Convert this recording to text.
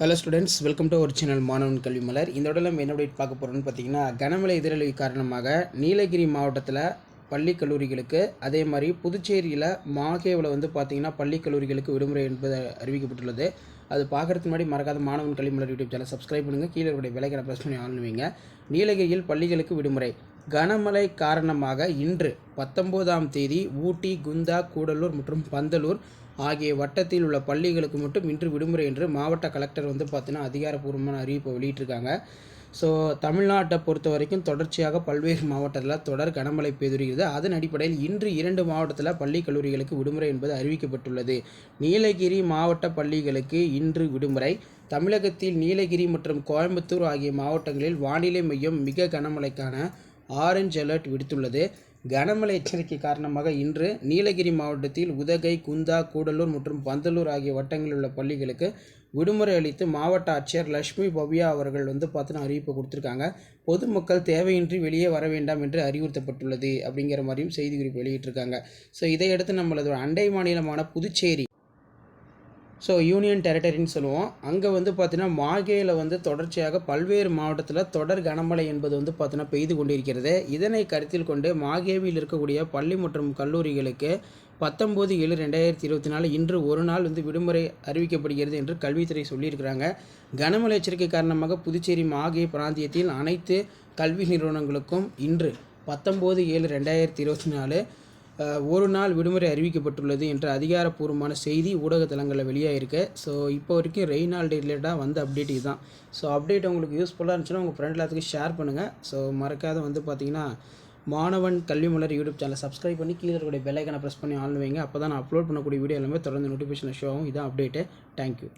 Hello students welcome to ஒரு channel மாணவன் கல்வி மலர் இந்த உடல நம்ம என்ன பார்க்க போகிறோம்னு பார்த்தீங்கன்னா கனமழை எதிரொலி காரணமாக நீலகிரி மாவட்டத்தில் பள்ளி கல்லூரிகளுக்கு அதே மாதிரி புதுச்சேரியில் மாகேவில் வந்து பார்த்தீங்கன்னா பள்ளி கல்லூரிகளுக்கு விடுமுறை என்பது அறிவிக்கப்பட்டுள்ளது. அது பார்க்குறதுக்கு முன்னாடி மறக்காத மாணவன் கல்வி மலர் யூடியூப் சேனல் சப்ஸ்கிரைப் பண்ணுங்கள் கீழே விலைகளை ப்ரெஸ் பண்ணி ஆன் வைங்க நீலகிரியில் பள்ளிகளுக்கு விடுமுறை. கனமழை காரணமாக இன்று பத்தொம்போதாம் தேதி ஊட்டி குந்தா கூடலூர் மற்றும் பந்தலூர் ஆகிய வட்டத்தில் உள்ள பள்ளிகளுக்கு மட்டும் இன்று விடுமுறை என்று மாவட்ட கலெக்டர் வந்து பார்த்தீங்கன்னா அதிகாரப்பூர்வமான அறிவிப்பை வெளியிட்டிருக்காங்க. ஸோ தமிழ்நாட்டை பொறுத்த வரைக்கும் தொடர்ச்சியாக பல்வேறு மாவட்டத்தில் தொடர் கனமழை பெய்துகிறது அதன் அடிப்படையில் இன்று இரண்டு மாவட்டத்தில் பள்ளி கல்லூரிகளுக்கு விடுமுறை என்பது அறிவிக்கப்பட்டுள்ளது. நீலகிரி மாவட்ட பள்ளிகளுக்கு இன்று விடுமுறை. தமிழகத்தில் நீலகிரி மற்றும் கோயம்புத்தூர் ஆகிய மாவட்டங்களில் வானிலை மையம் மிக கனமழைக்கான ஆரஞ்சு அலர்ட் விடுத்துள்ளது. கனமழை எச்சரிக்கை காரணமாக இன்று நீலகிரி மாவட்டத்தில் உதகை குந்தா கூடலூர் மற்றும் பந்தலூர் ஆகிய வட்டங்களில் உள்ள பள்ளிகளுக்கு விடுமுறை அளித்து மாவட்ட ஆட்சியர் லட்சுமி பவ்யா அவர்கள் வந்து பார்த்தீங்கன்னா அறிவிப்பு கொடுத்துருக்காங்க. பொதுமக்கள் தேவையின்றி வெளியே வர வேண்டாம் என்று அறிவுறுத்தப்பட்டுள்ளது அப்படிங்கிற மாதிரியும் செய்திக்குறிப்பு வெளியிட்டிருக்காங்க. ஸோ இதையடுத்து நம்மளது அண்டை மாநிலமான புதுச்சேரி ஸோ யூனியன் டெரிட்டரின்னு சொல்லுவோம். அங்கே வந்து பார்த்திங்கன்னா மாகேயில் வந்து தொடர்ச்சியாக பல்வேறு மாவட்டத்தில் தொடர் கனமழை என்பது வந்து பார்த்திங்கன்னா பெய்து கொண்டிருக்கிறது. இதனை கருத்தில் கொண்டு மாகேவில் இருக்கக்கூடிய பள்ளி மற்றும் கல்லூரிகளுக்கு பத்தொம்போது ஏழு ரெண்டாயிரத்தி இருபத்தி நாலு இன்று ஒரு நாள் வந்து விடுமுறை அறிவிக்கப்படுகிறது என்று கல்வித்துறை சொல்லியிருக்கிறாங்க. கனமழை எச்சரிக்கை காரணமாக புதுச்சேரி மாகே பிராந்தியத்தில் அனைத்து கல்வி நிறுவனங்களுக்கும் இன்று பத்தொம்போது ஏழு ரெண்டாயிரத்தி இருபத்தி நாலு ஒரு நாள் விடுமுறை அறிவிக்கப்பட்டுள்ளது என்ற அதிகாரப்பூர்வமான செய்தி ஊடகத்தலங்களில் வெளியாகிருக்கு ஸோ இப்போ வரைக்கும் ரெய்னால்டு ரிலேட்டாக வந்த அப்டேட் இதுதான். ஸோ அப்டேட் உங்களுக்கு யூஸ்ஃபுல்லாக இருந்துச்சுன்னா உங்கள் ஃப்ரெண்ட் எல்லாத்துக்கும் ஷேர் பண்ணுங்கள் ஸோ மறக்காத வந்து பார்த்தீங்கன்னா மாணவன் கல்வி மலர் யூடியூப் சேனலை சப்ஸ்கிரைப் பண்ணி கீழே இருக்கக்கூடிய பெல்லைக்கனை ப்ரெஸ் பண்ணி ஆன் வைங்க. அப்போ தான் நான் அப்லோட் பண்ணக்கூடிய வீடியோ எல்லாமே தொடர்ந்து நோட்டிஃபிகேஷன் ஷோ ஆகும். இதான் அப்டேட்டு தேங்க்யூ